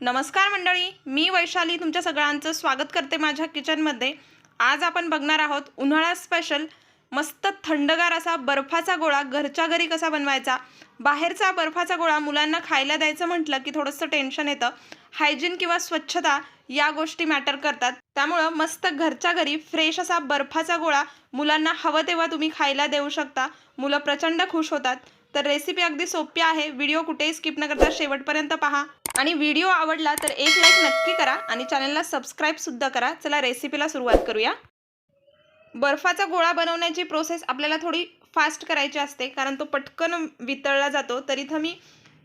नमस्कार मंडळी मी वैशाली तुमच्या सगळ्यांचं स्वागत करते माझ्या किचनमध्ये आज आपण बघणार आहोत उन्हाळा स्पेशल मस्त थंडगार असा बर्फाचा गोळा घरच्या घरी कसा बनवायचा? बाहेरचा बर्फाचा गोळा मुलांना खायला द्यायचं म्हटलं की थोडंसं टेन्शन येतं. हायजीन किंवा स्वच्छता या गोष्टी मॅटर करतात. त्यामुळं मस्त घरच्या घरी फ्रेश असा बर्फाचा गोळा मुलांना हवं तेव्हा तुम्ही खायला देऊ शकता. मुलं प्रचंड खुश होतात. तर रेसिपी अगदी सोपी आहे. व्हिडिओ कुठेही स्किप न करता शेवटपर्यंत पहा. आणि व्हिडिओ आवडला तर एक लाईक नक्की करा आणि चॅनलला सबस्क्राईबसुद्धा करा. चला रेसिपीला सुरुवात करूया. बर्फाचा गोळा बनवण्याची प्रोसेस आपल्याला थोडी फास्ट करायची असते कारण तो पटकन वितळला जातो. तर इथं मी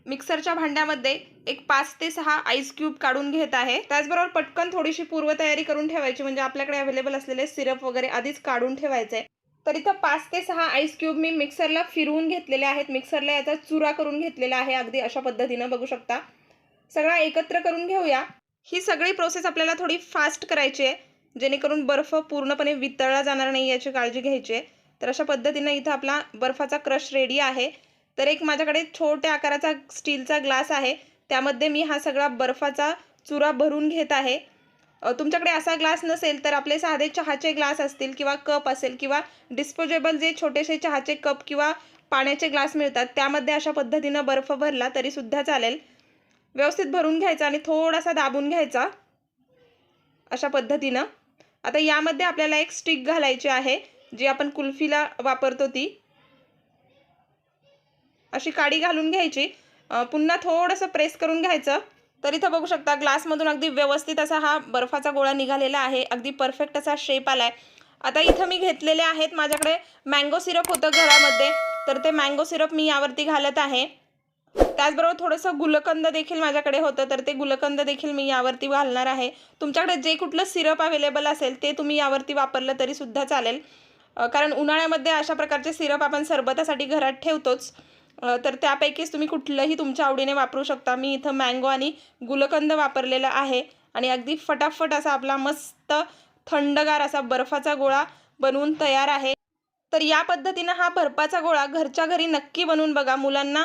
मिक्सरच्या भांड्यामध्ये एक पाच ते सहा आईस क्यूब काढून घेत आहे. त्याचबरोबर पटकन थोडीशी पूर्वतयारी करून ठेवायची म्हणजे आपल्याकडे अवेलेबल असलेले सिरप वगैरे आधीच काढून ठेवायचे. तर इथं पाच ते सहा आईस क्यूब मी मिक्सरला फिरवून घेतलेले आहेत. मिक्सरला याचा चुरा करून घेतलेला आहे. अगदी अशा पद्धतीनं बघू शकता. सगळा एकत्र करून घेऊया. ही सगळी प्रोसेस आपल्याला थोडी फास्ट करायची आहे. जेणेकरून बर्फ पूर्णपणे वितळला जाणार नाही याची काळजी घ्यायची आहे. तर अशा पद्धतीनं इथं आपला बर्फाचा क्रश रेडी आहे. तर एक माझ्याकडे छोट्या आकाराचा स्टीलचा ग्लास आहे. त्यामध्ये मी हा सगळा बर्फाचा चुरा भरून घेत आहे. तुमच्याकडे असा ग्लास नसेल तर आपले साधे चहाचे ग्लास असतील किंवा कप असेल किंवा डिस्पोजेबल जे छोटेसे चहाचे कप किंवा पाण्याचे ग्लास मिळतात त्यामध्ये अशा पद्धतीनं बर्फ भरला तरीसुद्धा चालेल. व्यवस्थित भरून घ्यायचा आणि थोडासा दाबून घ्यायचा. अशा पद्धतीनं. आता यामध्ये आपल्याला एक स्टिक घालायची आहे जी आपण कुल्फीला वापरतो ती. अशी काडी घालून घ्यायची. पुन्हा थोडंसं प्रेस करून घ्यायचं. तर इथं बघू शकता ग्लासमधून अगदी व्यवस्थित असा हा बर्फाचा गोळा निघालेला आहे. अगदी परफेक्ट असा शेप आला आहे आता इथं मी घेतलेले आहेत माझ्याकडे मँगो सिरप होतं घरामध्ये. तर ते मँगो सिरप मी यावरती घालत आहे. त्याचबरोबर थोडंसं गुलकंद देखील माझ्याकडे होतं तर ते गुलकंद देखील मी यावरती घालणार आहे. तुमच्याकडे जे कुठलं सिरप अवेलेबल असेल ते तुम्ही यावरती वापरलं तरीसुद्धा चालेल. कारण उन्हाळ्यामध्ये अशा प्रकारचे सिरप आपण सरबतासाठी घरात ठेवतोच. तर त्यापैकीच तुम्ही कुठलंही तुमच्या आवडीने वापरू शकता. मी इथं मँगो आणि गुलकंद वापरलेला आहे आणि अगदी फटाफट असा आपला मस्त थंडगार असा बर्फाचा गोळा बनवून तयार आहे. तर या पद्धतीनं हा बर्फाचा गोळा घरच्या घरी नक्की बनवून बघा. मुलांना